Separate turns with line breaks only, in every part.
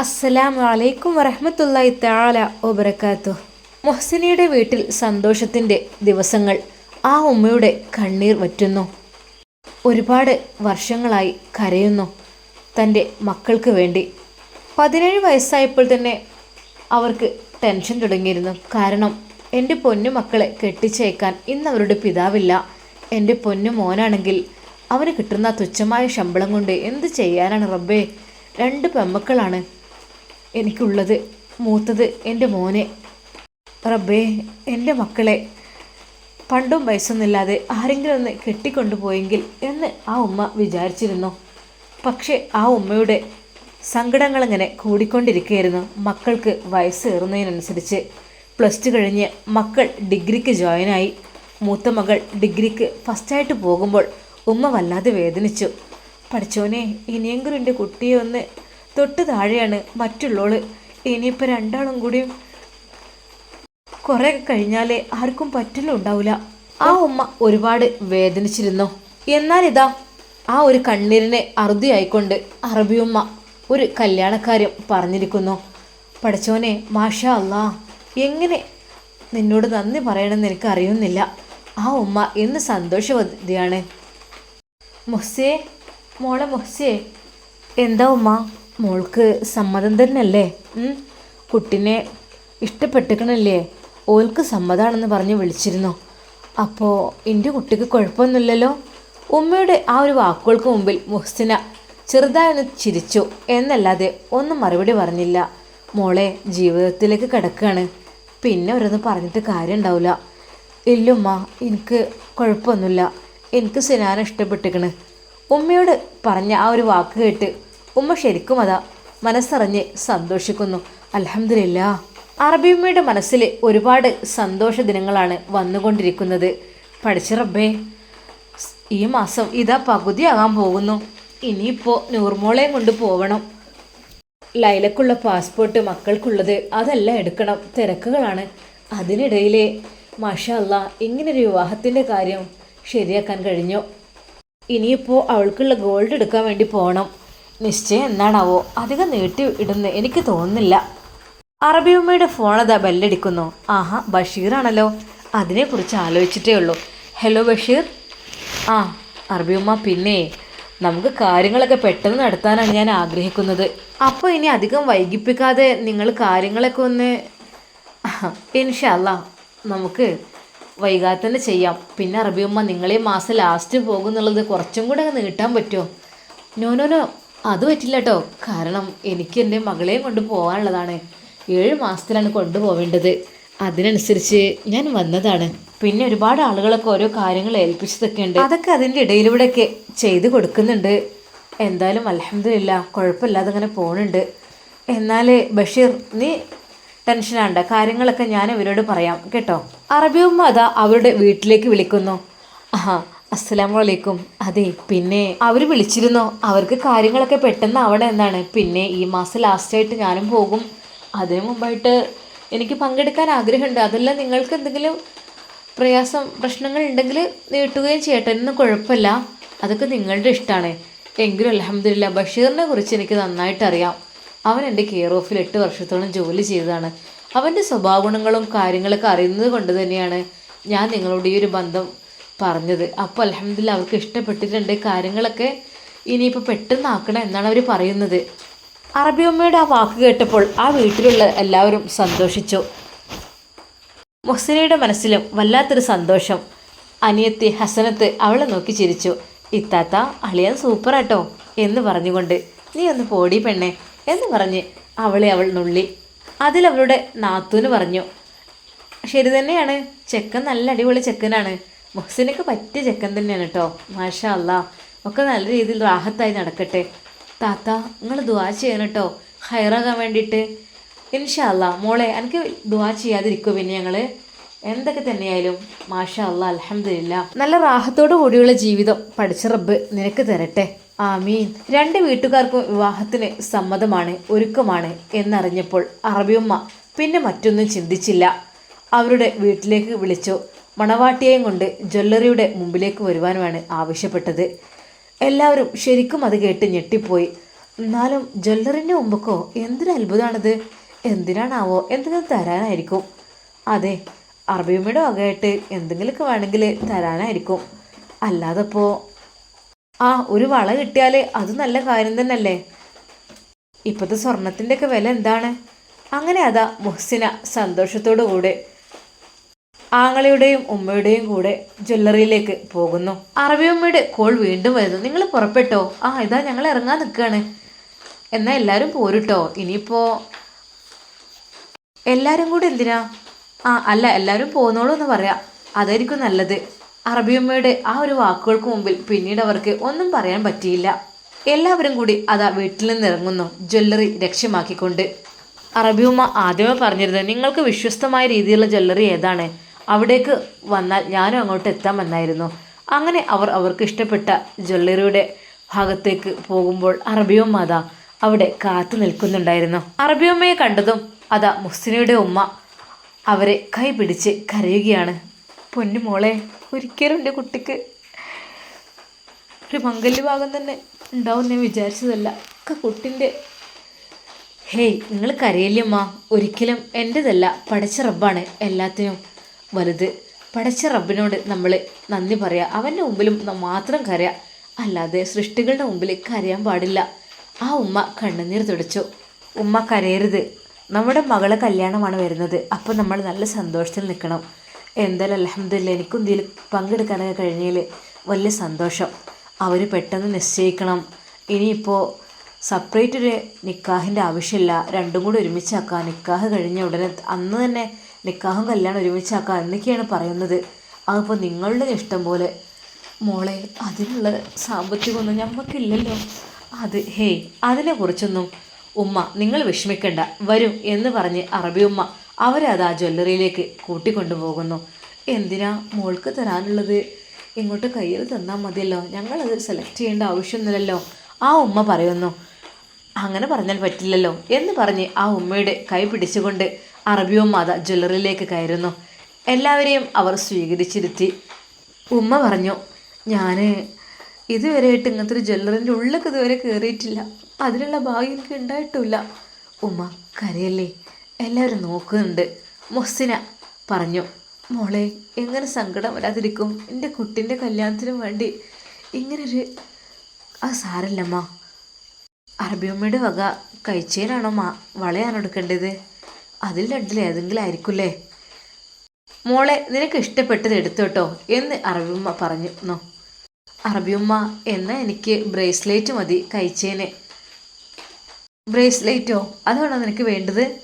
അസ്സലാമു അലൈക്കും വറഹമത്തല്ലായി താല ഒബറക്കാത്തു മൊഹസിനയുടെ വീട്ടിൽ സന്തോഷത്തിന്റെ ദിവസങ്ങൾ ആ ഉമ്മയുടെ കണ്ണീർ വറ്റുന്നു. ഒരുപാട് വർഷങ്ങളായി കരയുന്നു തന്റെ മക്കൾക്ക് വേണ്ടി. പതിനേഴ് വയസ്സായപ്പോൾ തന്നെ അവർക്ക് ടെൻഷൻ തുടങ്ങിയിരുന്നു. കാരണം എന്റെ പൊന്നു മക്കളെ കെട്ടിച്ചേക്കാൻ ഇന്ന് അവരുടെ പിതാവില്ല. എന്റെ പൊന്നു മോനാണെങ്കിൽ അവന് കിട്ടുന്ന തുച്ഛമായ ശമ്പളം കൊണ്ട് എന്ത് ചെയ്യാനാണ് റബ്ബേ? രണ്ട് പെമ്മക്കളാണ് എനിക്കുള്ളത് മൂത്തത് എന്റെ മോനെ. റബ്ബേ എന്റെ മക്കളെ പണ്ടും വയസ്സൊന്നുമില്ലാതെ ആരെങ്കിലും ഒന്ന് കെട്ടിക്കൊണ്ടുപോയെങ്കിൽ എന്ന് ആ ഉമ്മ വിചാരിച്ചിരുന്നു. പക്ഷേ ആ ഉമ്മയുടെ സങ്കടങ്ങളിങ്ങനെ കൂടിക്കൊണ്ടിരിക്കുകയായിരുന്നു മക്കൾക്ക് വയസ്സേറുന്നതിനനുസരിച്ച് പ്ലസ് ടു കഴിഞ്ഞ് മക്കൾ ഡിഗ്രിക്ക് ജോയിനായി. മൂത്ത മകൾ ഡിഗ്രിക്ക് ഫസ്റ്റായിട്ട് പോകുമ്പോൾ ഉമ്മ വല്ലാതെ വേദനിച്ചു. പഠിച്ചോനെ ഇനിയെങ്കിലും എന്റെ കുട്ടിയെ ഒന്ന് തൊട്ട് താഴെയാണ് മറ്റുള്ളോൾ. ഇനിയിപ്പോൾ രണ്ടാളും കൂടി കുറേ കഴിഞ്ഞാലേ ആർക്കും പറ്റില്ല ഉണ്ടാവില്ല ആ ഉമ്മ ഒരുപാട് വേദനിച്ചിരുന്നു. എന്നാൽ ഇതാ ആ ഒരു കണ്ണീരിനെ അറുതിയായിക്കൊണ്ട് അറബിയുമ്മ ഒരു കല്യാണക്കാര്യം പറഞ്ഞിരിക്കുന്നു. പഠിച്ചോനെ മാഷാ അല്ലാ എങ്ങനെ നിന്നോട് നന്ദി പറയണമെന്ന് എനിക്ക് അറിയുന്നില്ല ആ ഉമ്മ എന്ന് സന്തോഷവതിയാണ്. മൊഹ്സേ മോളെ മൊഹ്സേ എന്താ ഉമ്മ? മോൾക്ക് സമ്മതം തന്നെയല്ലേ? കുട്ടിനെ ഇഷ്ടപ്പെട്ടിക്കണല്ലേ? ഓൾക്ക് സമ്മതാണെന്ന് പറഞ്ഞ് വിളിച്ചിരുന്നു. അപ്പോൾ എന്റെ കുട്ടിക്ക് കുഴപ്പമൊന്നുമില്ലല്ലോ? ഉമ്മയുടെ ആ ഒരു വാക്കുകൾക്ക് മുമ്പിൽ മുഹ്സിന ചെറുതായൊന്ന് ചിരിച്ചു. എന്നല്ലാതെ ഒന്നും മറുപടി പറഞ്ഞില്ല. മോളെ ജീവിതത്തിലേക്ക് കിടക്കുകയാണ് പിന്നെ ഓരോന്ന് പറഞ്ഞിട്ട് കാര്യം ഉണ്ടാവില്ല ഇല്ലുമ്മ എനിക്ക് കുഴപ്പമൊന്നുമില്ല. എനിക്ക് സിനാന ഇഷ്ടപ്പെട്ടിക്കണ്. ഉമ്മയോട് പറഞ്ഞ ആ ഒരു വാക്ക് കേട്ട് ഉമ്മ ശരിക്കും അതാ മനസ്സറിഞ്ഞ് സന്തോഷിക്കുന്നു. അലഹമില്ല അറബിയമ്മയുടെ മനസ്സിൽ ഒരുപാട് സന്തോഷ ദിനങ്ങളാണ് വന്നുകൊണ്ടിരിക്കുന്നത്. പഠിച്ച റബ്ബേ ഈ മാസം ഇതാ പകുതിയാകാൻ പോകുന്നു. ഇനിയിപ്പോൾ നൂർമോളെയും കൊണ്ട് പോവണം. ലൈലക്കുള്ള പാസ്പോർട്ട് മക്കൾക്കുള്ളത് അതെല്ലാം എടുക്കണം. തിരക്കുകളാണ്. അതിനിടയിലെ മാഷാ അല്ലാ ഇങ്ങനൊരു വിവാഹത്തിന്റെ കാര്യം ശരിയാക്കാൻ കഴിഞ്ഞു. ഇനിയിപ്പോൾ അവൾക്കുള്ള ഗോൾഡ് എടുക്കാൻ വേണ്ടി പോകണം നിശ്ചയം എന്നാണാവോ അധികം നീട്ടി ഇടുന്ന് എനിക്ക് തോന്നുന്നില്ല. അറബിയമ്മയുടെ അതാ ബെല്ലടിക്കുന്നു. ആഹാ ബഷീറാണല്ലോ. അതിനെക്കുറിച്ച് ആലോചിച്ചിട്ടേ ഉള്ളൂ. ഹലോ ബഷീർ. ആ അറബിയമ്മ പിന്നെ നമുക്ക് കാര്യങ്ങളൊക്കെ പെട്ടെന്ന് നടത്താനാണ് ഞാൻ ആഗ്രഹിക്കുന്നത്. അപ്പോൾ ഇനി അധികം വൈകിപ്പിക്കാതെ നിങ്ങൾ കാര്യങ്ങളൊക്കെ ഒന്ന് ഇൻഷല്ല നമുക്ക് വൈകാതെ തന്നെ ചെയ്യാം. പിന്നെ അറബിയമ്മ നിങ്ങളെ മാസം ലാസ്റ്റ് പോകുന്നുള്ളത് കുറച്ചും കൂടെ നീട്ടാൻ പറ്റുമോ? നോ നോ നോ അത് പറ്റില്ല കേട്ടോ കാരണം എനിക്ക് എന്റെ മകളെയും കൊണ്ട് പോകാനുള്ളതാണ് ഏഴ് മാസത്തിലാണ് കൊണ്ടുപോവേണ്ടത്. അതിനനുസരിച്ച് ഞാൻ വന്നതാണ്. പിന്നെ ഒരുപാട് ആളുകളൊക്കെ ഓരോ കാര്യങ്ങൾ ഏൽപ്പിച്ചതൊക്കെ ഉണ്ട്. അതൊക്കെ അതിന്റെ ഇടയിലൂടെയൊക്കെ ചെയ്ത് കൊടുക്കുന്നുണ്ട്. എന്തായാലും അലഹമില്ല കുഴപ്പമില്ലാതെ അങ്ങനെ പോകുന്നുണ്ട് എന്നാൽ ബഷീർ നീ ടെൻഷനാണ്ട കാര്യങ്ങളൊക്കെ ഞാൻ ഇവരോട് പറയാം. കേട്ടോ? അറബിയുമ്മ അതാ അവരുടെ വീട്ടിലേക്ക് വിളിക്കുന്നു. ആഹാ അസ്സലാമു അലൈക്കും അതെ പിന്നെ അവർ വിളിച്ചിരുന്നു. അവർക്ക് കാര്യങ്ങളൊക്കെ പെട്ടെന്ന് ആവണം എന്നാണ്. പിന്നെ ഈ മാസം ലാസ്റ്റായിട്ട് ഞാനും പോകും. അതിനു മുമ്പായിട്ട് എനിക്ക് പങ്കെടുക്കാൻ ആഗ്രഹമുണ്ട്. അതെല്ലാം നിങ്ങൾക്ക് എന്തെങ്കിലും പ്രയാസം പ്രശ്നങ്ങൾ ഉണ്ടെങ്കിൽ നീട്ടുകയും ചെയ്യട്ടെ. എന്നും കുഴപ്പമില്ല. അതൊക്കെ നിങ്ങളുടെ ഇഷ്ടമാണ്. എങ്കിലും അലഹമില്ല ബഷീറിനെ കുറിച്ച് എനിക്ക് നന്നായിട്ട് അറിയാം. അവൻ എന്റെ കെയർ ഓഫിൽ എട്ട് വർഷത്തോളം ജോലി ചെയ്തതാണ്. അവന്റെ സ്വഭാവ ഗുണങ്ങളും കാര്യങ്ങളൊക്കെ അറിയുന്നത് കൊണ്ട് തന്നെയാണ് ഞാൻ നിങ്ങളോട് ഈ ഒരു ബന്ധം പറഞ്ഞത്. അപ്പോൾ അലഹമില്ല അവർക്ക് ഇഷ്ടപ്പെട്ടിട്ടുണ്ട് കാര്യങ്ങളൊക്കെ ഇനിയിപ്പോൾ പെട്ടെന്ന് ആക്കണം എന്നാണ് അവർ പറയുന്നത്. അറബി അമ്മയുടെ ആ വാക്ക് കേട്ടപ്പോൾ ആ വീട്ടിലുള്ള എല്ലാവരും സന്തോഷിച്ചു. മൊഹ്സിനയുടെ മനസ്സിലും വല്ലാത്തൊരു സന്തോഷം. അനിയത്തി ഹസനത്ത് അവളെ നോക്കി ചിരിച്ചു. ഇത്താത്ത അളിയാൻ സൂപ്പറാട്ടോ എന്ന് പറഞ്ഞുകൊണ്ട് നീ ഒന്ന് പോടി പെണ്ണേ എന്ന് പറഞ്ഞ് അവളെ അവൾ നുള്ളി. അതിലവളുടെ നാത്തൂന് പറഞ്ഞു ശരി തന്നെയാണ് ചെക്കൻ നല്ല അടിപൊളി ചെക്കനാണ്. മുഹ്സിനൊക്കെ പറ്റിയ ചെക്കൻ തന്നെയാണ് കേട്ടോ മാഷ അല്ല ഒക്കെ നല്ല രീതിയിൽ റാഹത്തായി നടക്കട്ടെ. താത്ത നിങ്ങൾ ദുവാ ചെയ്യണം കേട്ടോ ഹയറാകാൻ വേണ്ടിയിട്ട്. ഇൻഷാ അല്ലാ മോളെ എനിക്ക് ദുവാ ചെയ്യാതിരിക്കുമോ പിന്നെ ഞങ്ങൾ എന്തൊക്കെ തന്നെയായാലും മാഷ അല്ല അലഹമില്ല നല്ല റാഹത്തോടു കൂടിയുള്ള ജീവിതം പഠിച്ച റബ്ബ് നിനക്ക് തരട്ടെ. ആമീൻ. രണ്ട് വീട്ടുകാർക്കും വിവാഹത്തിന് സമ്മതമാണ് ഒരുക്കമാണ് എന്നറിഞ്ഞപ്പോൾ അറബിയമ്മ പിന്നെ മറ്റൊന്നും ചിന്തിച്ചില്ല. അവരുടെ വീട്ടിലേക്ക് വിളിച്ചു. മണവാട്ടിയെയും കൊണ്ട് ജ്വല്ലറിയുടെ മുമ്പിലേക്ക് വരുവാനുമാണ് ആവശ്യപ്പെട്ടത്. എല്ലാവരും ശരിക്കും അത് കേട്ട് ഞെട്ടിപ്പോയി. എന്നാലും ജ്വല്ലറിന്റെ മുമ്പക്കോ എന്തൊരു അത്ഭുതമാണിത് എന്തിനാണാവോ എന്തെങ്കിലും തരാനായിരിക്കും. അതെ അറബിയമ്മയുടെ വകയായിട്ട് എന്തെങ്കിലുമൊക്കെ വേണമെങ്കിൽ തരാനായിരിക്കും. അല്ലാതെ ഇപ്പോൾ ആ ഒരു വള കിട്ടിയാൽ അത് നല്ല കാര്യം തന്നെയല്ലേ? ഇപ്പോഴത്തെ സ്വർണത്തിന്റെയൊക്കെ വില എന്താണ്? അങ്ങനെ അതാ മുഹ്സിന സന്തോഷത്തോടു കൂടെ ആങ്ങളയുടെയും ഉമ്മയുടെയും കൂടെ ജ്വല്ലറിയിലേക്ക് പോകുന്നു. അറബിയമ്മയുടെ കോൾ വീണ്ടും വരുന്നു. നിങ്ങൾ പുറപ്പെട്ടോ? ആ ഇതാ ഞങ്ങൾ ഇറങ്ങാൻ നിൽക്കുകയാണ് എന്നാൽ എല്ലാവരും പോരുട്ടോ. ഇനിയിപ്പോൾ എല്ലാവരും കൂടെ എന്തിനാ? ആ അല്ല എല്ലാവരും പോകുന്നോളൂ എന്ന് പറയാം. അതായിരിക്കും നല്ലത്. അറബിയമ്മയുടെ ആ ഒരു വാക്കുകൾക്ക് മുമ്പിൽ പിന്നീട് അവർക്ക് ഒന്നും പറയാൻ പറ്റിയില്ല. എല്ലാവരും കൂടി അതാ വീട്ടിൽ നിന്ന് ഇറങ്ങുന്നു ജ്വല്ലറി ലക്ഷ്യമാക്കിക്കൊണ്ട്. അറബിയമ്മ ആദ്യമേ പറഞ്ഞിരുന്നത് നിങ്ങൾക്ക് വിശ്വസ്തമായ രീതിയിലുള്ള ജ്വല്ലറി ഏതാണ്? അവിടേക്ക് വന്നാൽ ഞാനും അങ്ങോട്ട് എത്താമെന്നായിരുന്നു അങ്ങനെ അവർ അവർക്ക് ഇഷ്ടപ്പെട്ട ജ്വല്ലറിയുടെ ഭാഗത്തേക്ക് പോകുമ്പോൾ അറബിയമ്മ അതാ അവിടെ കാത്തു നിൽക്കുന്നുണ്ടായിരുന്നു. അറബിയമ്മയെ കണ്ടതും അതാ മുസ്ലിയുടെ ഉമ്മ അവരെ കൈ പിടിച്ച് കരയുകയാണ്. പൊന്നു മോളെ ഒരിക്കലും എന്റെ കുട്ടിക്ക് ഒരു മംഗല്യഭാഗം തന്നെ ഉണ്ടാവും ഞാൻ വിചാരിച്ചതല്ല. ഒക്കെ കുട്ടിന്റെ ഹേയ് നിങ്ങൾ കരയില്ലമ്മ ഒരിക്കലും എന്റെതല്ല. പഠിച്ച റബ്ബാണ് എല്ലാത്തിനും. വലുത്. പടച്ച റബ്ബിനോട് നമ്മൾ നന്ദി പറയുക അവന്റെ മുമ്പിലും മാത്രം കരയുക അല്ലാതെ സൃഷ്ടികളുടെ മുമ്പിൽ കരയാൻ പാടില്ല. ആ ഉമ്മ കണ്ണുനീർ തുടച്ചു. ഉമ്മ കരയരുത്. നമ്മുടെ മകളെ കല്യാണമാണ് വരുന്നത്. അപ്പോൾ നമ്മൾ നല്ല സന്തോഷത്തിൽ നിൽക്കണം. എന്തായാലും അലഹമില്ല എനിക്കും ഇതിൽ പങ്കെടുക്കാനൊക്കെ കഴിഞ്ഞതിൽ വലിയ സന്തോഷം. അവർ പെട്ടെന്ന് നിശ്ചയിക്കണം. ഇനിയിപ്പോൾ സെപ്പറേറ്റ് ഒരു നിക്കാഹിന്റെ ആവശ്യമില്ല. രണ്ടും കൂടി ഒരുമിച്ചാക്കാം നിക്കാഹ് കഴിഞ്ഞ ഉടനെ അന്ന് തന്നെ നിക്കാഹും കല്യാണം ഒരുമിച്ചാക്കാം എന്നൊക്കെയാണ് പറയുന്നത്. അതിപ്പോൾ നിങ്ങളുടെ ഇഷ്ടം പോലെ. മോളെ അതിനുള്ള സാമ്പത്തികമൊന്നും ഞമ്മക്കില്ലല്ലോ. അത് ഹേയ് അതിനെക്കുറിച്ചൊന്നും ഉമ്മ നിങ്ങൾ വിഷമിക്കണ്ട. വരും എന്ന് പറഞ്ഞ് അറബി ഉമ്മ അവരെ അത് ആ ജ്വല്ലറിയിലേക്ക് കൂട്ടിക്കൊണ്ടുപോകുന്നു. എന്തിനാ മോൾക്ക് തരാനുള്ളത്? ഇങ്ങോട്ട് കയ്യിൽ തന്നാൽ മതിയല്ലോ. ഞങ്ങളത് സെലക്ട് ചെയ്യേണ്ട ആവശ്യമൊന്നുമില്ലല്ലോ. ആ ഉമ്മ പറയുന്നു അങ്ങനെ പറഞ്ഞാൽ പറ്റില്ലല്ലോ എന്ന് പറഞ്ഞ് ആ ഉമ്മയുടെ കൈ പിടിച്ചുകൊണ്ട് അറബിയും മാത ജ്വല്ലറിയിലേക്ക് കയറുന്നു. എല്ലാവരെയും അവർ സ്വീകരിച്ചിരുത്തി. ഉമ്മ പറഞ്ഞു ഞാൻ ഇതുവരെയായിട്ട് ഇങ്ങനത്തെ ഒരു ജ്വല്ലറിന്റെ ഉള്ളിലൊക്കെ ഇതുവരെ കയറിയിട്ടില്ല അതിനുള്ള ഭാഗ്യം എനിക്ക് ഉണ്ടായിട്ടുമില്ല ഉമ്മ കരയല്ലേ? എല്ലാവരും നോക്കുന്നുണ്ട്. മൊസിന പറഞ്ഞു മോളെ എങ്ങനെ സങ്കടം വരാതിരിക്കും? എന്റെ കുട്ടിന്റെ കല്യാണത്തിനും വേണ്ടി ഇങ്ങനൊരു ആ സാരല്ലമ്മ അറബിയമ്മയുടെ വക കഴിച്ചേനാണോ മാ വളയാണ് എടുക്കേണ്ടത്? അതിൽ രണ്ടിൽ ഏതെങ്കിലും മോളെ നിനക്ക് ഇഷ്ടപ്പെട്ടത് എടുത്തോട്ടോ എന്ന് അറബിയമ്മ പറഞ്ഞു അറബിയമ്മ എന്ന എനിക്ക് ബ്രേസ്ലെറ്റ് മതി കഴിച്ചേന്. ബ്രേസ്ലെറ്റോ? അതാണോ നിനക്ക് വേണ്ടത്?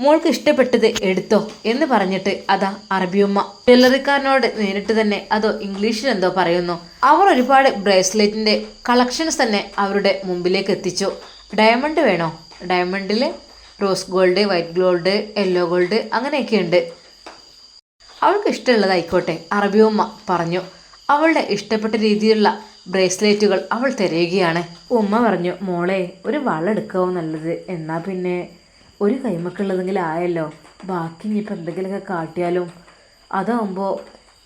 മോൾക്ക് ഇഷ്ടപ്പെട്ടത് എടുത്തോ എന്ന് പറഞ്ഞിട്ട് അതാ അറബിയമ്മ. ജ്വല്ലറിക്കാരനോട് നേരിട്ട് തന്നെ അതോ ഇംഗ്ലീഷിൽ എന്തോ പറയുന്നു. അവർ ഒരുപാട് ബ്രേസ്ലെറ്റിന്റെ കളക്ഷൻസ് തന്നെ അവരുടെ മുമ്പിലേക്ക് എത്തിച്ചു. ഡയമണ്ട് വേണോ? ഡയമണ്ടിൽ rose gold white gold yellow gold അങ്ങനെയൊക്കെ ഉണ്ട് അവൾക്ക് ഇഷ്ടമുള്ളതായിക്കോട്ടെ അറബിയമ്മ പറഞ്ഞു. അവളുടെ ഇഷ്ടപ്പെട്ട രീതിയിലുള്ള ബ്രേസ്ലെറ്റുകൾ അവൾ തിരയുകയാണ്. ഉമ്മ പറഞ്ഞു മോളെ ഒരു വള നല്ലത്. എന്നാൽ പിന്നെ ഒരു കൈമക്കുള്ളതെങ്കിലും ആയല്ലോ. ബാക്കി ഇനിയിപ്പോൾ എന്തെങ്കിലുമൊക്കെ കാട്ടിയാലും അതാവുമ്പോൾ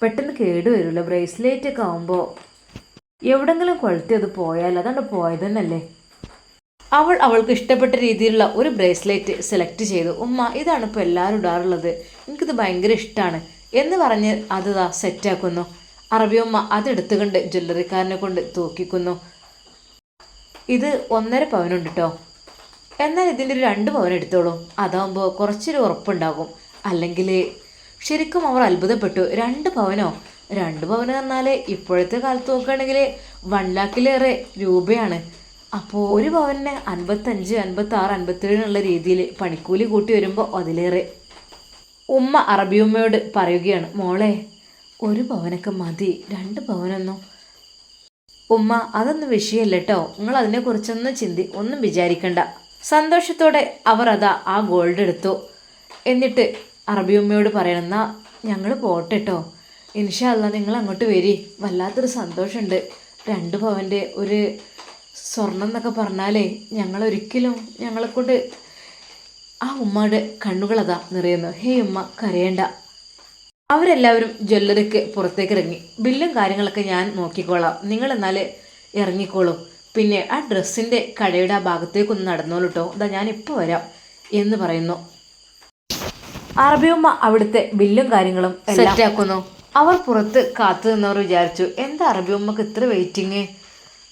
പെട്ടെന്ന് കേടുവരുമല്ലോ ബ്രേസ്ലെറ്റൊക്കെ ആവുമ്പോൾ എവിടെങ്കിലും കൊളുത്തി അത് പോയാൽ അതാണ് തന്നെയല്ലേ അവൾ അവൾക്ക് ഇഷ്ടപ്പെട്ട രീതിയിലുള്ള ഒരു ബ്രേസ്ലെറ്റ് സെലക്ട് ചെയ്തു. ഉമ്മ ഇതാണ് ഇപ്പോൾ എല്ലാവരും ഇടാറുള്ളത്. എനിക്കിത് ഭയങ്കര ഇഷ്ടമാണ് എന്ന് പറഞ്ഞ് അത് ദാ സെറ്റാക്കുന്നു അറബിയമ്മ അതെടുത്തുകൊണ്ട് ജ്വല്ലറിക്കാരനെ കൊണ്ട് തൂക്കിക്കുന്നു. ഇത് ഒന്നര പവനുണ്ട് കേട്ടോ എന്നാൽ ഇതിന്റെ ഒരു രണ്ട് പവൻ എടുത്തോളൂ. അതാകുമ്പോൾ കുറച്ചൊരു ഉറപ്പുണ്ടാകും. അല്ലെങ്കിൽ ശരിക്കും അവർ അത്ഭുതപ്പെട്ടു. രണ്ട് പവനോ? രണ്ട് പവന് പറഞ്ഞാൽ ഇപ്പോഴത്തെ കാലത്ത് നോക്കുകയാണെങ്കിൽ വൺ ലാക്കിലേറെ രൂപയാണ്. അപ്പോൾ ഒരു ഭവനെ അൻപത്തഞ്ച് അൻപത്താറ് അൻപത്തേഴിനുള്ള രീതിയിൽ പണിക്കൂലി കൂട്ടി വരുമ്പോൾ അതിലേറെ ഉമ്മ അറബിയുമ്മയോട് പറയുകയാണ് മോളെ ഒരു പവനൊക്കെ മതി രണ്ട് പവനൊന്നും. ഉമ്മ അതൊന്നും വിഷയമല്ല കേട്ടോ നിങ്ങൾ അതിനെക്കുറിച്ചൊന്നും ചിന്തി ഒന്നും വിചാരിക്കണ്ട. സന്തോഷത്തോടെ അവർ അതാ ആ ഗോൾഡ് എടുത്തു. എന്നിട്ട് അറബിയുമ്മയോട് പറയണം എന്നാ ഞങ്ങൾ പോട്ടെ കേട്ടോ ഇൻഷല്ല നിങ്ങൾ അങ്ങോട്ട് വരി വല്ലാത്തൊരു സന്തോഷമുണ്ട് രണ്ട് പവന്റെ ഒരു സ്വർണം എന്നൊക്കെ പറഞ്ഞാലേ ഞങ്ങളൊരിക്കലും ഞങ്ങളെക്കൊണ്ട് ആ ഉമ്മയുടെ കണ്ണുകളതാ നിറയുന്നു ഹേ ഉമ്മ കരയണ്ട. അവരെല്ലാവരും ജ്വല്ലറിക്ക് പുറത്തേക്ക് ഇറങ്ങി ബില്ലും കാര്യങ്ങളൊക്കെ ഞാൻ നോക്കിക്കോളാം. നിങ്ങൾ എന്നാൽ ഇറങ്ങിക്കോളൂ. പിന്നെ ആ ഡ്രസ്സിന്റെ കടയുടെ ആ ഭാഗത്തേക്കൊന്ന് നടന്നോളൂ കേട്ടോ ഞാൻ ഞാനിപ്പോൾ വരാം എന്ന് പറയുന്നു. അറബിയമ്മ അവിടുത്തെ ബില്ലും കാര്യങ്ങളും സെറ്റാക്കുന്നു. അവർ പുറത്ത് കാത്തു നിന്നവർ വിചാരിച്ചു. എന്താ അറബിയമ്മക്ക് ഇത്ര വെയിറ്റിങ്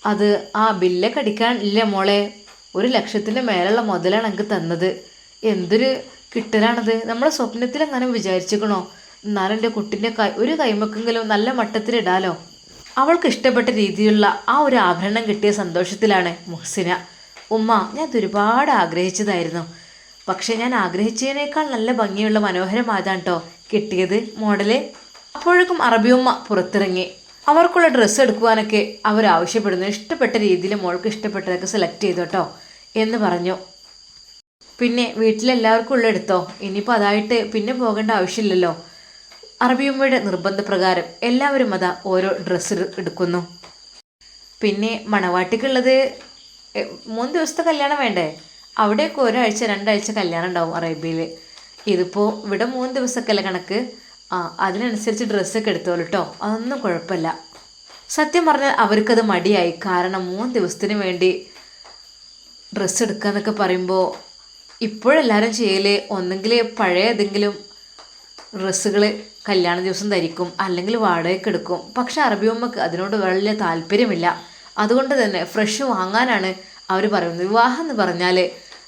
അത് ആ ബില്ലൊക്കെ അടിക്കാൻ ഇല്ല മോളെ. ഒരു ലക്ഷത്തിന്റെ മേലുള്ള മുതലാണ് എനിക്ക് തന്നത്. എന്തൊരു കിട്ടലാണത്. നമ്മളെ സ്വപ്നത്തിൽ അങ്ങനെ വിചാരിച്ചിക്കണോ എന്നാലും എന്റെ കുട്ടീന്റെ കൈ ഒരു കൈമക്കെങ്കിലും നല്ല മട്ടത്തിലിടാലോ അവൾക്ക് ഇഷ്ടപ്പെട്ട രീതിയിലുള്ള ആ ഒരു ആഭരണം കിട്ടിയ സന്തോഷത്തിലാണ് മുഹ്സിന. ഉമ്മ ഞാൻ ഒരുപാട് ആഗ്രഹിച്ചതായിരുന്നു. പക്ഷേ ഞാൻ ആഗ്രഹിച്ചതിനേക്കാൾ നല്ല ഭംഗിയുള്ള മനോഹരമായതാണ് കേട്ടോ കിട്ടിയത് മോഡൽ. അപ്പോഴേക്കും അറബിയമ്മ പുറത്തിറങ്ങി. അവർക്കുള്ള ഡ്രസ്സ് എടുക്കുവാനൊക്കെ അവർ ആവശ്യപ്പെടുന്നു. ഇഷ്ടപ്പെട്ട രീതിയിൽ മോൾക്ക് ഇഷ്ടപ്പെട്ടതൊക്കെ സെലക്ട് ചെയ്തു കേട്ടോ എന്ന് പറഞ്ഞു. പിന്നെ വീട്ടിലെല്ലാവർക്കും ഉള്ള എടുത്തോ? ഇനിയിപ്പോൾ അതായിട്ട് പിന്നെ പോകേണ്ട ആവശ്യമില്ലല്ലോ. അറബിയമ്മയുടെ നിർബന്ധപ്രകാരം എല്ലാവരും അതാ ഓരോ ഡ്രസ്സ് എടുക്കുന്നു. പിന്നെ മണവാട്ടിക്കുള്ളത് മൂന്ന് ദിവസത്തെ കല്യാണം വേണ്ടേ? അവിടെയൊക്കെ ഒരാഴ്ച രണ്ടാഴ്ച കല്യാണം ഉണ്ടാവും അറേബ്യയിൽ ഇതിപ്പോൾ ഇവിടെ മൂന്ന് ദിവസമൊക്കെയല്ല കണക്ക്. ആ അതിനനുസരിച്ച് ഡ്രസ്സൊക്കെ എടുത്തോളൂ കേട്ടോ അതൊന്നും കുഴപ്പമില്ല. സത്യം പറഞ്ഞാൽ അവർക്കത് മടിയായി. കാരണം മൂന്ന് ദിവസത്തിന് വേണ്ടി ഡ്രസ്സ് എടുക്കുക എന്നൊക്കെ പറയുമ്പോൾ ഇപ്പോഴെല്ലാവരും ചെയ്യൽ ഒന്നെങ്കിൽ പഴയ ഏതെങ്കിലും ഡ്രസ്സുകൾ കല്യാണ ദിവസം ധരിക്കും അല്ലെങ്കിൽ വാടകയ്ക്ക് എടുക്കും. പക്ഷെ അറബിയമ്മക്ക് അതിനോട് വലിയ താല്പര്യമില്ല. അതുകൊണ്ട് തന്നെ ഫ്രഷ് വാങ്ങാനാണ് അവർ പറയുന്നത്. വിവാഹം എന്ന് പറഞ്ഞാൽ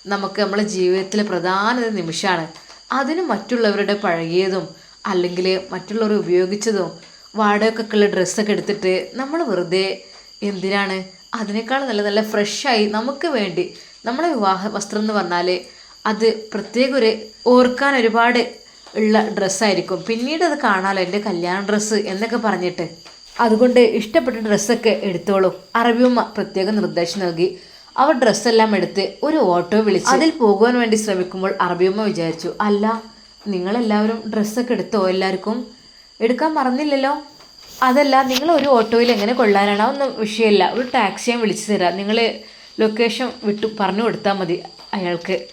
നമുക്ക് നമ്മളെ ജീവിതത്തിലെ പ്രധാന നിമിഷമാണ്. അതിന് മറ്റുള്ളവരുടെ പഴകിയതും അല്ലെങ്കിൽ മറ്റുള്ളവർ ഉപയോഗിച്ചതോ വാടകയ്ക്കൊക്കെയുള്ള ഡ്രസ്സൊക്കെ എടുത്തിട്ട് നമ്മൾ വെറുതെ എന്തിനാണ്? അതിനേക്കാൾ നല്ല നല്ല ഫ്രഷായി നമുക്ക് വേണ്ടി നമ്മളെ വിവാഹ വസ്ത്രം എന്ന് പറഞ്ഞാൽ അത് പ്രത്യേക ഒരു ഓർക്കാൻ ഒരുപാട് ഉള്ള ഡ്രസ്സായിരിക്കും. പിന്നീട് അത് കാണാമല്ലോ എന്റെ കല്യാണ ഡ്രസ്സ് എന്നൊക്കെ പറഞ്ഞിട്ട്. അതുകൊണ്ട് ഇഷ്ടപ്പെട്ട ഡ്രസ്സൊക്കെ എടുത്തോളൂ. അറബിയമ്മ പ്രത്യേക നിർദ്ദേശം നൽകി. അവർ ഡ്രസ്സെല്ലാം എടുത്ത് ഒരു ഓട്ടോ വിളിച്ച് അതിൽ പോകുവാൻ വേണ്ടി ശ്രമിക്കുമ്പോൾ അറബിയമ്മ വിചാരിച്ചു അല്ല നിങ്ങളെല്ലാവരും ഡ്രസ്സൊക്കെ എടുത്തോ എല്ലാവർക്കും? എടുക്കാൻ മറന്നില്ലല്ലോ? അതല്ല നിങ്ങൾ ഒരു ഓട്ടോയിൽ എങ്ങനെ കൊള്ളാനാണ്? അതൊന്നും വിഷയമില്ല. ഒരു ടാക്സി ഞാൻ വിളിച്ചു തരാം. നിങ്ങൾ ലൊക്കേഷൻ വിട്ടു പറഞ്ഞു കൊടുത്താൽ മതി അയാൾക്ക്.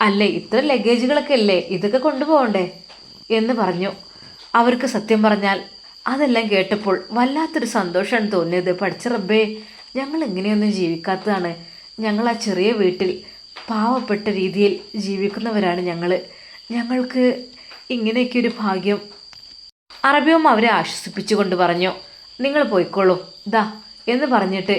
അല്ലേ ഇത്ര ലഗേജുകളൊക്കെ അല്ലേ? ഇതൊക്കെ കൊണ്ടുപോകണ്ടേ? എന്ന് പറഞ്ഞു. അവർക്ക് സത്യം പറഞ്ഞാൽ അതെല്ലാം കേട്ടപ്പോൾ വല്ലാത്തൊരു സന്തോഷമാണ് തോന്നിയത്. പഠിച്ച റബ്ബേ ഞങ്ങൾ ഇങ്ങനെയൊന്നും ജീവിക്കാത്തതാണ്. ഞങ്ങൾ ആ ചെറിയ വീട്ടിൽ പാവപ്പെട്ട രീതിയിൽ ജീവിക്കുന്നവരാണ് ഞങ്ങൾ ഞങ്ങൾക്ക് ഇങ്ങനെയൊക്കെ ഒരു ഭാഗ്യം. അറബിയമ്മ അവരെ ആശ്വസിപ്പിച്ചുകൊണ്ട് പറഞ്ഞു നിങ്ങൾ പോയിക്കോളൂ. ദാ എന്ന് പറഞ്ഞിട്ട്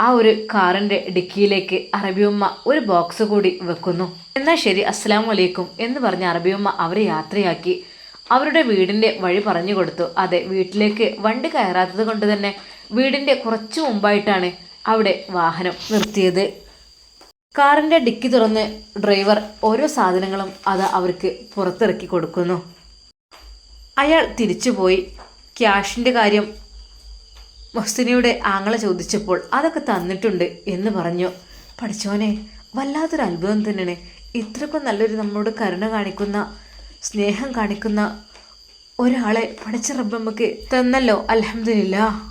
ആ ഒരു കാറിന്റെ ഡിക്കിയിലേക്ക് അറബിയമ്മ ഒരു ബോക്സ് കൂടി വെക്കുന്നു. എന്നാൽ ശരി അസ്സാം വലൈക്കും എന്ന് പറഞ്ഞ് അറബിയമ്മ അവരെ യാത്രയാക്കി. അവരുടെ വീടിന്റെ വഴി പറഞ്ഞു കൊടുത്തു. അതെ വീട്ടിലേക്ക് വണ്ടി കയറാത്തത് കൊണ്ട് തന്നെ വീടിന്റെ കുറച്ച് മുമ്പായിട്ടാണ് അവിടെ വാഹനം നിർത്തിയത്. കാറിന്റെ ഡിക്കി തുറന്ന് ഡ്രൈവർ ഓരോ സാധനങ്ങളും അത് അവർക്ക് പുറത്തിറക്കി കൊടുക്കുന്നു. അയാൾ തിരിച്ചുപോയി ക്യാഷിന്റെ കാര്യം മൊഹ്സിനിയുടെ ആങ്ങളെ ചോദിച്ചപ്പോൾ അതൊക്കെ തന്നിട്ടുണ്ട് എന്ന് പറഞ്ഞു. പഠിച്ചോനെ വല്ലാത്തൊരു അത്ഭുതം തന്നെയാണ്. ഇത്രക്കും നല്ലൊരു നമ്മളോട് കരുണ കാണിക്കുന്ന സ്നേഹം കാണിക്കുന്ന ഒരാളെ പഠിച്ച നമുക്ക് തന്നല്ലോ അലഹമില്ല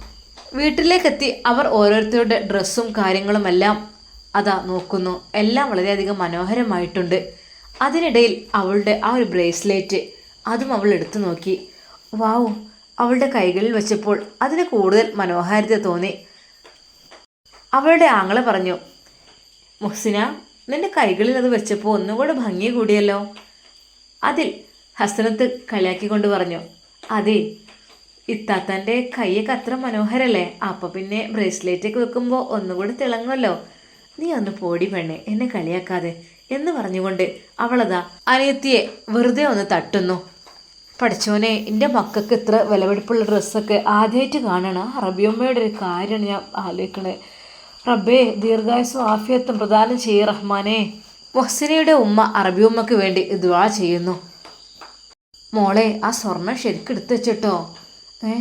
വീട്ടിലേക്കെത്തി അവർ ഓരോരുത്തരുടെ ഡ്രസ്സും കാര്യങ്ങളുമെല്ലാം അതാ നോക്കുന്നു. എല്ലാം വളരെയധികം മനോഹരമായിട്ടുണ്ട്. അതിനിടയിൽ അവളുടെ ആ ഒരു ബ്രേസ്ലെറ്റ് അതും അവൾ എടുത്തു നോക്കി. വാവു അവളുടെ കൈകളിൽ വെച്ചപ്പോൾ അതിന് കൂടുതൽ മനോഹാരിത തോന്നി. അവളുടെ ആങ്ങളെ പറഞ്ഞു മുഹ്സിന നിന്റെ കൈകളിൽ അത് വെച്ചപ്പോൾ ഒന്നുകൂടെ ഭംഗി കൂടിയല്ലോ. അതിൽ ഹസനത്ത് കളിയാക്കിക്കൊണ്ട് പറഞ്ഞു അതെ ഇത്താത്തന്റെ കൈയൊക്കെ അത്ര മനോഹരല്ലേ? അപ്പോൾ പിന്നെ ബ്രേസ്ലെറ്റൊക്കെ വെക്കുമ്പോൾ ഒന്നുകൂടി തിളങ്ങുമല്ലോ. നീ അന്ന് പോടി പെണ്ണെ എന്നെ കളിയാക്കാതെ എന്ന് പറഞ്ഞുകൊണ്ട് അവളതാ അനിയത്തിയെ വെറുതെ ഒന്ന് തട്ടുന്നു. പഠിച്ചോനെ എന്റെ മക്കൾക്ക് ഇത്ര വിലപിടിപ്പുള്ള ഡ്രസ്സൊക്കെ ആദ്യമായിട്ട് കാണണം. റബിയമ്മയുടെ ഒരു കാര്യമാണ് ഞാൻ ആലോചിക്കണേ. റബ്ബേ ദീർഘായുസും ആഫിയത്തും പ്രദാനം ചെയ്യ റഹ്മാനെ. മൊഹസിനയുടെ ഉമ്മ അറബിയമ്മക്ക് വേണ്ടി ദുആ ചെയ്യുന്നു. മോളെ ആ സ്വർണം ശരിക്കും എടുത്തു വെച്ചിട്ടോ. ഏ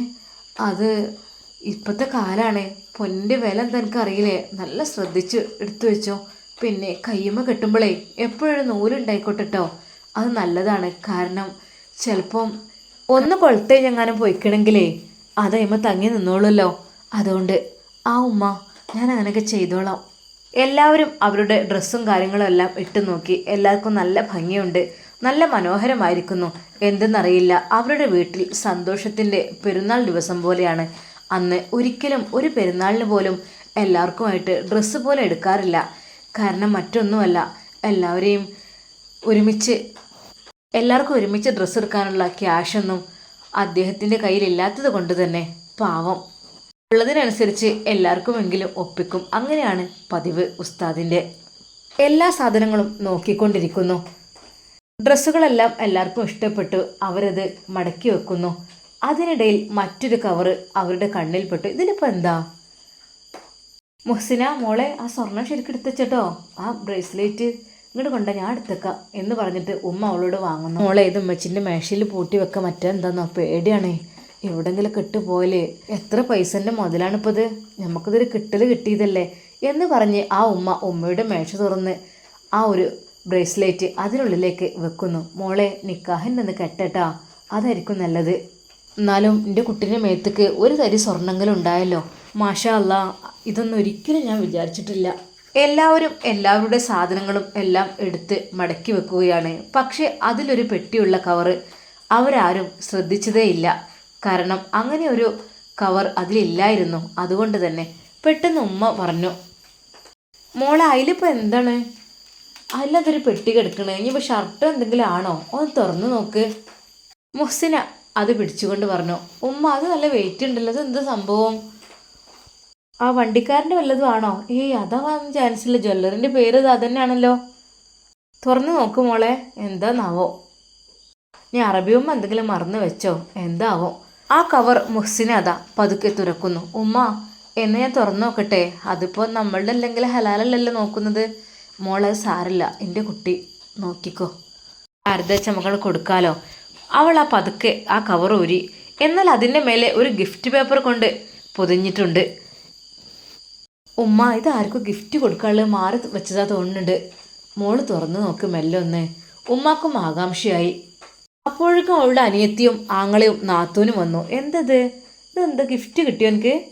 അത് ഇപ്പോഴത്തെ കാലാണ്. പൊന്നിന്റെ വില എന്താ എനിക്കറിയില്ലേ? നല്ല ശ്രദ്ധിച്ച് എടുത്തു വെച്ചോ. പിന്നെ കയ്യുമ്മ കെട്ടുമ്പോഴേ എപ്പോഴും നൂലുണ്ടായിക്കോട്ടെ കേട്ടോ അത് നല്ലതാണ്. കാരണം ചിലപ്പം ഒന്ന് കൊളുത്തേ ഞങ്ങാനും പോയിക്കണമെങ്കിലേ അതയ്മ തങ്ങി നിന്നോളൂല്ലോ. അതുകൊണ്ട് ആ ഉമ്മ ഞാൻ അങ്ങനെയൊക്കെ ചെയ്തോളാം. എല്ലാവരും അവരുടെ ഡ്രസ്സും കാര്യങ്ങളും എല്ലാം ഇട്ട് നോക്കി എല്ലാവർക്കും നല്ല ഭംഗിയുണ്ട്. നല്ല മനോഹരമായിരിക്കുന്നു. എന്തെന്നറിയില്ല. അവരുടെ വീട്ടിൽ സന്തോഷത്തിന്റെ പെരുന്നാൾ ദിവസം പോലെയാണ്. അന്ന് ഒരിക്കലും ഒരു പെരുന്നാളിന് പോലും എല്ലാവർക്കുമായിട്ട് ഡ്രസ്സ് പോലെ എടുക്കാറില്ല. കാരണം മറ്റൊന്നുമല്ല എല്ലാവരെയും ഒരുമിച്ച് എല്ലാവർക്കും ഒരുമിച്ച് ഡ്രസ്സ് എടുക്കാനുള്ള ക്യാഷൊന്നും അദ്ദേഹത്തിന്റെ കയ്യിലില്ലാത്തത് കൊണ്ട് തന്നെ പാവം. ഉള്ളതിനനുസരിച്ച് എല്ലാവർക്കുമെങ്കിലും ഒപ്പിക്കും. അങ്ങനെയാണ് പതിവ് ഉസ്താദിന്റെ എല്ലാ സാധനങ്ങളും നോക്കിക്കൊണ്ടിരിക്കുന്നു. ഡ്രസ്സുകളെല്ലാം എല്ലാവർക്കും ഇഷ്ടപ്പെട്ടു. അവരത് മടക്കി വെക്കുന്നു. അതിനിടയിൽ മറ്റൊരു കവറ് അവരുടെ കണ്ണിൽപ്പെട്ടു ഇതിനിപ്പോൾ എന്താ? മുഹ്സിന മോളെ ആ സ്വർണം ശരിക്കും എടുത്തുവെച്ചോ ആ ബ്രേസ്ലെറ്റ് ഇങ്ങോട്ട് കൊണ്ട ഞാൻ എടുത്തേക്കാം എന്ന് പറഞ്ഞിട്ട് ഉമ്മ അവളോട് വാങ്ങുന്നു. മോളെ ഇത് ഉമ്മച്ചിന്റെ മേശയിൽ പൂട്ടി വെക്ക മറ്റെന്താന്നോ പേടിയാണേ. എവിടെങ്കിലും കിട്ടുപോയാലേ എത്ര പൈസന്റെ മുതലാണിപ്പോൾ ഇത് നമുക്കിതൊരു കിട്ടൽ കിട്ടിയതല്ലേ? എന്ന് പറഞ്ഞ് ആ ഉമ്മ ഉമ്മയുടെ മേശ തുറന്ന് ആ ഒരു ബ്രേസ്ലെറ്റ് അതിനുള്ളിലേക്ക് വെക്കുന്നു. മോളെ നിക്കാഹിന്റെ ഒന്ന് കെട്ടട്ടാ. അതായിരിക്കും നല്ലത്. എന്നാലും എന്റെ കുട്ടീന്റെ മേത്തേക്ക് ഒരു തരി സ്വർണമെങ്കിലും ഉണ്ടായല്ലോ. മാഷാ അല്ല ഇതൊന്നും ഒരിക്കലും ഞാൻ വിചാരിച്ചിട്ടില്ല. എല്ലാവരും എല്ലാവരുടെ സാധനങ്ങളും എല്ലാം എടുത്ത് മടക്കി വെക്കുകയാണ്. പക്ഷേ അതിലൊരു പെട്ടിയുള്ള കവറ് അവരാരും ശ്രദ്ധിച്ചതേയില്ല കാരണം അങ്ങനെ ഒരു കവർ അതിലില്ലായിരുന്നു. അതുകൊണ്ട് തന്നെ പെട്ടെന്ന് ഉമ്മ പറഞ്ഞു മോളെ അതിലിപ്പോൾ എന്താണ്? അതിലതൊരു പെട്ടി കിടക്കണേ. ഇനിയിപ്പോൾ ഷർട്ട് എന്തെങ്കിലും ആണോ? ഒന്ന് തുറന്നു നോക്ക്. മുഹ്സിന അത് പിടിച്ചുകൊണ്ട് പറഞ്ഞു ഉമ്മ അത് നല്ല വെയിറ്റ് ഉണ്ടല്ലോ അത് എന്താ സംഭവം? ആ വണ്ടിക്കാരന്റെ വല്ലതും ആണോ? ഏയ് അതാവാൻ ചാൻസ് ഇല്ല ജ്വല്ലറിന്റെ പേര് ഇത് അതന്നെയാണല്ലോ. തുറന്നു നോക്ക് മോളെ എന്താന്നാവോ? നീ അറബിയുമ്മ എന്തെങ്കിലും മറന്നു വെച്ചോ എന്താവോ? ആ കവർ മുഹ്സിനെ അതാ പതുക്കെ തുറക്കുന്നു ഉമ്മ എന്ന് ഞാൻ തുറന്നു നോക്കട്ടെ? അതിപ്പോൾ നമ്മളുടെ അല്ലെങ്കിൽ ഹലാലല്ലല്ലോ നോക്കുന്നത്. മോളെ സാരില്ല എന്റെ കുട്ടി നോക്കിക്കോ. ആരുടെ ചമകൾ കൊടുക്കാലോ? അവൾ ആ പതുക്കെ ആ കവർ ഊരി. എന്നാൽ അതിന്റെ മേലെ ഒരു ഗിഫ്റ്റ് പേപ്പർ കൊണ്ട് പൊതിഞ്ഞിട്ടുണ്ട്. ഉമ്മ ഇത് ആർക്കും ഗിഫ്റ്റ് കൊടുക്കാനുള്ളത് മാറി വെച്ചതാ തോന്നുന്നുണ്ട്. മോൾ തുറന്നു നോക്ക് മെല്ലെ ഒന്ന്. ഉമ്മാക്കും ആകാംക്ഷയായി. അപ്പോഴേക്കും അവളുടെ അനിയത്തിയും ആങ്ങളെയും നാത്തൂനും വന്നു. എന്തത്? ഇതെന്താ ഗിഫ്റ്റ് കിട്ടിയോ എനിക്ക്?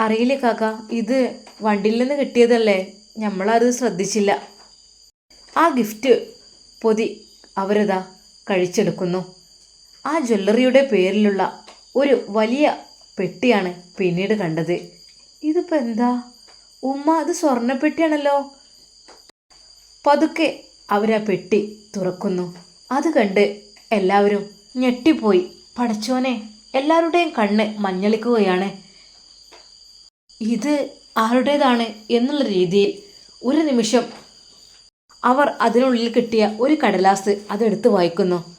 അറിയില്ലേ കാക്ക ഇത് വണ്ടിയിൽ നിന്ന് കിട്ടിയതല്ലേ? നമ്മളത് ശ്രദ്ധിച്ചില്ല. ആ ഗിഫ്റ്റ് പൊതി അവരതാ. കഴിച്ചെടുക്കുന്നു. ആ ജ്വല്ലറിയുടെ പേരിലുള്ള ഒരു വലിയ പെട്ടിയാണ് പിന്നീട് കണ്ടത്. ഇതിപ്പോൾ എന്താ? ഉമ്മ അത് സ്വർണപ്പെട്ടിയാണല്ലോ. പതുക്കെ അവരാ പെട്ടി തുറക്കുന്നു. അത് കണ്ട് എല്ലാവരും ഞെട്ടിപ്പോയി. പടച്ചോനെ എല്ലാവരുടെയും കണ്ണ് മഞ്ഞളിക്കുകയാണ്. ഇത് ആരുടേതാണ് എന്നുള്ള രീതിയിൽ ഒരു നിമിഷം അവർ അതിനുള്ളിൽ കിട്ടിയ ഒരു കടലാസ് അതെടുത്ത് വായിക്കുന്നു.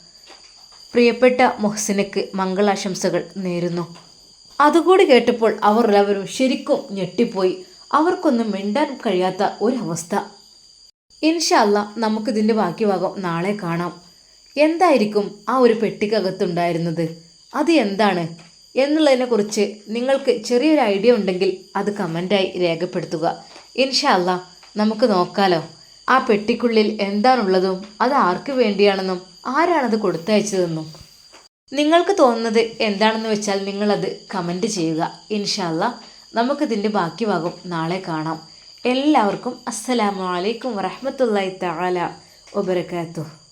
പ്രിയപ്പെട്ട മൊഹ്സിനക്ക് മംഗളാശംസകൾ നേരുന്നു. അതുകൂടി കേട്ടപ്പോൾ അവർ എല്ലാവരും ശരിക്കും ഞെട്ടിപ്പോയി. അവർക്കൊന്നും മിണ്ടാൻ കഴിയാത്ത ഒരവസ്ഥ. ഇൻഷല്ല നമുക്കിതിന്റെ ബാക്കി ഭാഗം നാളെ കാണാം. എന്തായിരിക്കും ആ ഒരു പെട്ടിക്കകത്തുണ്ടായിരുന്നത്? അത് എന്താണ്? എന്നുള്ളതിനെക്കുറിച്ച് നിങ്ങൾക്ക് ചെറിയൊരു ഐഡിയ ഉണ്ടെങ്കിൽ അത് കമന്റായി രേഖപ്പെടുത്തുക. ഇൻഷല്ല നമുക്ക് നോക്കാലോ. ആ പെട്ടിക്കുള്ളിൽ എന്താണുള്ളതും അത് ആർക്ക് വേണ്ടിയാണെന്നും ആരാണത് കൊടുത്തയച്ചതെന്നും. നിങ്ങൾക്ക് തോന്നുന്നത് എന്താണെന്ന് വെച്ചാൽ നിങ്ങളത് കമന്റ് ചെയ്യുക. ഇൻഷാല്ല നമുക്കിതിന്റെ ബാക്കി ഭാഗം നാളെ കാണാം. എല്ലാവർക്കും അസ്സലാമു അലൈക്കും വറഹമത്തല്ലായി തആല വബറകാതുഹു.